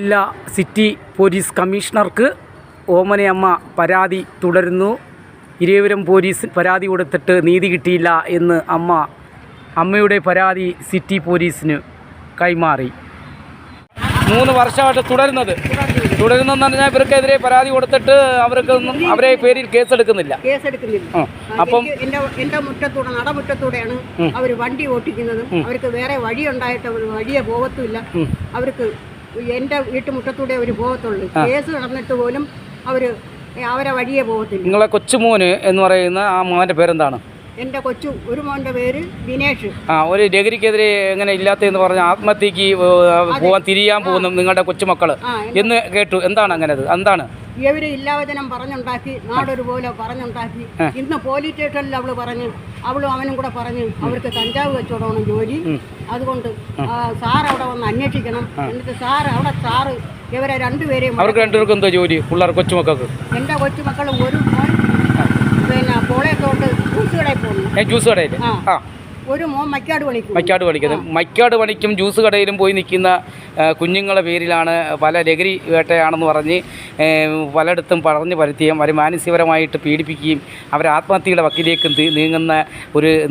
ജില്ലാ city police കമ്മീഷണർക്ക് ഓമനയമ്മ പരാതി തുടരുന്നു. ഇരവിപുരം പോലീസ് പരാതി കൊടുത്തിട്ട് നീതി കിട്ടിയില്ല എന്ന് അമ്മ അമ്മയുടെ പരാതി സിറ്റി പോലീസിന് കൈമാറി. മൂന്ന് വർഷമായിട്ട് തുടരുന്നത്. തുടരുന്നെന്ന് പറഞ്ഞാൽ ഇവർക്കെതിരെ പരാതി കൊടുത്തിട്ട് അവർക്ക് അവരെ പേരിൽ കേസെടുക്കുന്നില്ല. കേസെടുക്കുന്നില്ല. അപ്പം എന്റെ മുറ്റത്തൂടെ നടമുറ്റത്തൂടെയാണ് അവർ വണ്ടി ഓട്ടിക്കുന്നതും. അവർക്ക് വേറെ വഴി ഉണ്ടായിട്ട് അവർ വഴിയെ പോകത്തുമില്ല. അവർക്ക് എന്റെ വീട്ടുമുറ്റത്തൂടെ അവർ പോകത്തുള്ളൂ. കേസ് നടന്നിട്ട് പോലും അവർ അവരെ വഴിയെ പോകത്തില്ല. നിങ്ങളെ കൊച്ചുമോന് എന്ന് പറയുന്ന ആ മോന്റെ പേരെന്താണ്? എന്റെ കൊച്ചു ഒരു മോന്റെ പേര് ദിനേഷ് ആ ഒരു ലഹരിക്കെതിരെ എങ്ങനെ ഇല്ലാത്തതെന്ന് പറഞ്ഞ ആത്മഹത്യക്ക് പോകാൻ തിരിയാൻ പോകുന്നു നിങ്ങളുടെ കൊച്ചുമക്കൾ എന്ന് കേട്ടു. എന്താണ് അങ്ങനെ അത് എന്താണ്? ഇവർ ഇല്ലാവചനം പറഞ്ഞുണ്ടാക്കി നാടൊരുപോലെ പറഞ്ഞുണ്ടാക്കി. ഇന്ന് പോലീസ് സ്റ്റേഷനിൽ അവൾ പറഞ്ഞു അവളും അവനും കൂടെ പറഞ്ഞു അവർക്ക് കഞ്ചാവ് വെച്ചോടണം ജോലി. അതുകൊണ്ട് സാർ അവിടെ വന്ന് അന്വേഷിക്കണം. എന്നിട്ട് സാർ അവിടെ സാറ് ഇവരെ രണ്ടുപേരെയും അവർക്ക് രണ്ടുപേർക്കും എന്തോ ജോലി പിള്ളേർ കൊച്ചുമക്കൾക്ക്? എന്റെ കൊച്ചുമക്കൾ ഒരു പിന്നെ പോളയത്തോട്ട് ജ്യൂസ് കടയിൽ പോകുന്നു ജ്യൂസ് കടയിൽ ആ. ഒരു മോൻ മക്കാട് പണിക്കും. മൈക്കാട് പണിക്കുന്നത് മൈക്കാട് പണിക്കും ജ്യൂസ് കടയിലും പോയി നിൽക്കുന്ന കുഞ്ഞുങ്ങളുടെ കുഞ്ഞുങ്ങളെ പേരിലാണ് പല ലഹരി വേട്ടയാണെന്ന് പറഞ്ഞ് പലയിടത്തും പറഞ്ഞ് പരത്തിയും അവരെ മാനസികപരമായിട്ട് പീഡിപ്പിക്കുകയും അവർ ആത്മഹത്യയുടെ വക്കിലേക്ക് നീങ്ങുന്ന ഒരു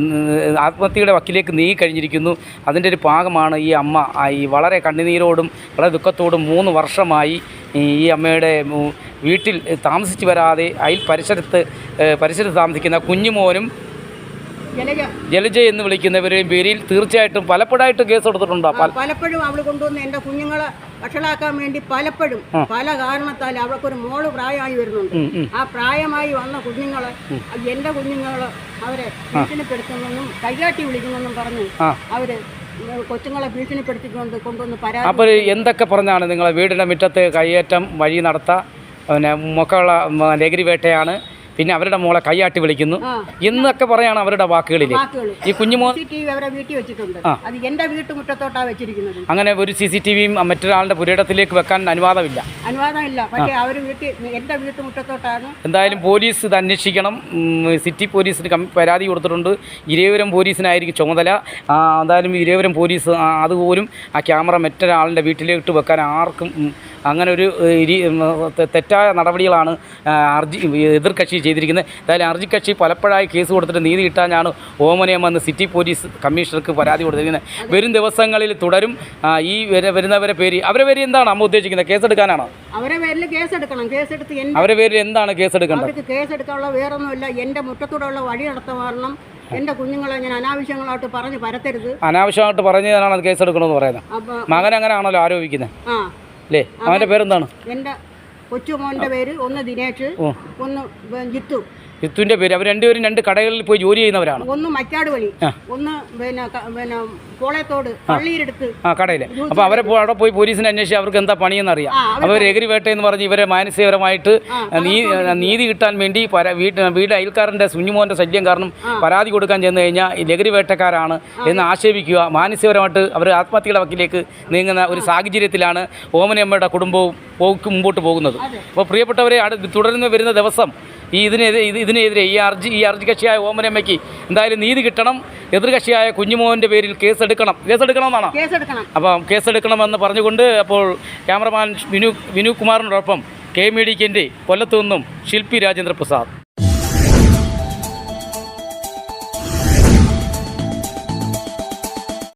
ആത്മഹത്യയുടെ വക്കിലേക്ക് നീങ്ങിക്കഴിഞ്ഞിരിക്കുന്നു അതിന്റെ ഒരു ഭാഗമാണ് ഈ അമ്മ. ഈ വളരെ കണ്ണുനീരോടും വളരെ ദുഃഖത്തോടും മൂന്ന് വർഷമായി ഈ അമ്മയുടെ വീട്ടിൽ താമസിച്ച് വരാതെ അയൽ പരിസരത്ത് പരിസരത്ത് താമസിക്കുന്ന കുഞ്ഞുമോനും ജലജ. എന്ന് വിളിക്കുന്നവരെയും പേരിൽ തീർച്ചയായിട്ടും പലപ്പോഴായിട്ട് കേസ് കൊടുത്തിട്ടുണ്ടോ പല പലപ്പോഴും അവൾ കൊണ്ടുവന്ന് എന്റെ കുഞ്ഞുങ്ങളെ വഷളാക്കാൻ വേണ്ടി പലപ്പോഴും പല കാരണത്താൽ അവൾക്കൊരു മോൾ പ്രായമായി വരുന്നുണ്ട്. ആ പ്രായമായി വന്ന കുഞ്ഞുങ്ങളെ എന്റെ കുഞ്ഞുങ്ങളെ അവരെ ഭീഷണിപ്പെടുത്തുന്നെന്നും കൈകാട്ടി വിളിക്കുന്നെന്നും പറഞ്ഞു. അവർ കൊച്ചുങ്ങളെ ഭീഷണിപ്പെടുത്തിക്കൊണ്ട് കൊണ്ടുവന്ന് പരാതി അപ്പോൾ എന്തൊക്കെ പറഞ്ഞാണ് നിങ്ങളെ വീടിന്റെ മുറ്റത്ത് കയ്യേറ്റം വഴി നടത്ത? പിന്നെ മക്കളെ ലഹരി വേട്ടയാണ്. പിന്നെ അവരുടെ മോളെ കൈയാട്ടി വിളിക്കുന്നു. എന്നൊക്കെ പറയാണ് അവരുടെ വാക്കുകളിൽ ഈ കുഞ്ഞുമോൻ വെച്ചിരിക്കുന്നത്. അങ്ങനെ ഒരു സി സി ടി വിയും മറ്റൊരാളുടെ പുരയിടത്തിലേക്ക് വെക്കാൻ അനുവാദമില്ല. എന്തായാലും പോലീസ് ഇത് അന്വേഷിക്കണം. സിറ്റി പോലീസിന് പരാതി കൊടുത്തിട്ടുണ്ട്. ഇരേപുരം പോലീസിനായിരിക്കും ചുമതല. എന്തായാലും ഇരേപുരം പോലീസ് അതുപോലും ആ ക്യാമറ മറ്റൊരാളുടെ വീട്ടിലേക്ക് വെക്കാൻ ആർക്കും അങ്ങനെ ഒരു തെറ്റായ നടപടികളാണ് ആ, അർജി എതിർകക്ഷി ചെയ്തിരിക്കുന്നത്. എന്തായാലും ഹർജി കക്ഷി പലപ്പോഴായി കേസ് കൊടുത്തിട്ട് നീതി കിട്ടാനാണ് ഓമനയമെന്ന് സിറ്റി പോലീസ് കമ്മീഷണർക്ക് പരാതി കൊടുത്തിരിക്കുന്നത്. വരും ദിവസങ്ങളിൽ തുടരും. ഈ വര- വരുന്നവരെ പേര് അവരെ പേര് എന്താണ് അമ്മ ഉദ്ദേശിക്കുന്നത്? കേസെടുക്കാനാണോ അവരെ പേരിൽ കേസെടുക്കണം കേസെടുത്ത് അവരെ പേരിൽ എന്താണ് കേസെടുക്കേണ്ടത് കേസെടുക്കാനുള്ള വേറൊന്നുമില്ല. എന്റെ മുറ്റത്തൂടെയുള്ള വഴി നടത്തുമാറണം എന്റെ കുഞ്ഞുങ്ങളെ ഞാൻ അനാവശ്യങ്ങളായിട്ട് പറഞ്ഞ് പരത്തരുത്. അനാവശ്യമായിട്ട് പറഞ്ഞതാണ് കേസെടുക്കണമെന്ന് പറയുന്നത്. മകൻ അങ്ങനെയാണല്ലോ ആരോപിക്കുന്നത്. അല്ലേ? അവന്റെ പേരെന്താണ്? എന്റെ കൊച്ചുമോന്റെ പേര് ഒന്ന് ദിനേഷ് ഒന്ന് ജിത്തു. ജിത്തുവിന്റെ പേര്. അവർ രണ്ടുപേരും രണ്ട് കടകളിൽ പോയി ജോലി ചെയ്യുന്നവരാണ്. ഒന്ന് മറ്റാട് വഴി ഒന്ന് പിന്നെ പിന്നെ കോളയത്തോട് പള്ളിയിലെടുത്ത്. ആ കടയിൽ അപ്പോൾ അവരെ അവിടെ പോയി പോലീസിനെ അന്വേഷിച്ച് അവർക്ക് എന്താ പണിയെന്ന് അറിയാം. അവർ വേട്ട എന്ന് പറഞ്ഞ് ഇവരെ മാനസികപരമായിട്ട് നീതി കിട്ടാൻ വേണ്ടി പര വീട് അയൽക്കാരന്റെ സുഞ്ഞുമോന്റെ ശല്യം കാരണം പരാതി കൊടുക്കാൻ ചെന്ന് കഴിഞ്ഞാൽ ഈ ലഹരി വേട്ടക്കാരാണ് എന്ന് ആക്ഷേപിക്കുക. മാനസികപരമായിട്ട് അവർ ആത്മഹത്യയുടെ വക്കിലേക്ക് നീങ്ങുന്ന ഒരു സാഹചര്യത്തിലാണ് ഓമനയമ്മയുടെ കുടുംബവും പോക്ക് മുമ്പോട്ട് പോകുന്നത്. അപ്പോൾ പ്രിയപ്പെട്ടവരെ തുടർന്ന് വരുന്ന ദിവസം ഈ ഇതിനെതിരെ ഇത് ഇതിനെതിരെ ഈ അർജി ഈ അർജി കക്ഷിയായ ഓമനമ്മയ്ക്ക് എന്തായാലും നീതി കിട്ടണം. എതിർകക്ഷിയായ കുഞ്ഞുമോഹന്റെ പേരിൽ കേസെടുക്കണം. കേസെടുക്കണമെന്നാണോ? കേസെടുക്കണം. അപ്പം കേസെടുക്കണമെന്ന് പറഞ്ഞുകൊണ്ട് അപ്പോൾ ക്യാമറമാൻ വിനു വിനു കുമാറിനോടൊപ്പം കെ മീഡിക്കന്റെ കൊല്ലത്തു നിന്നും ശില്പി രാജേന്ദ്ര പ്രസാദ്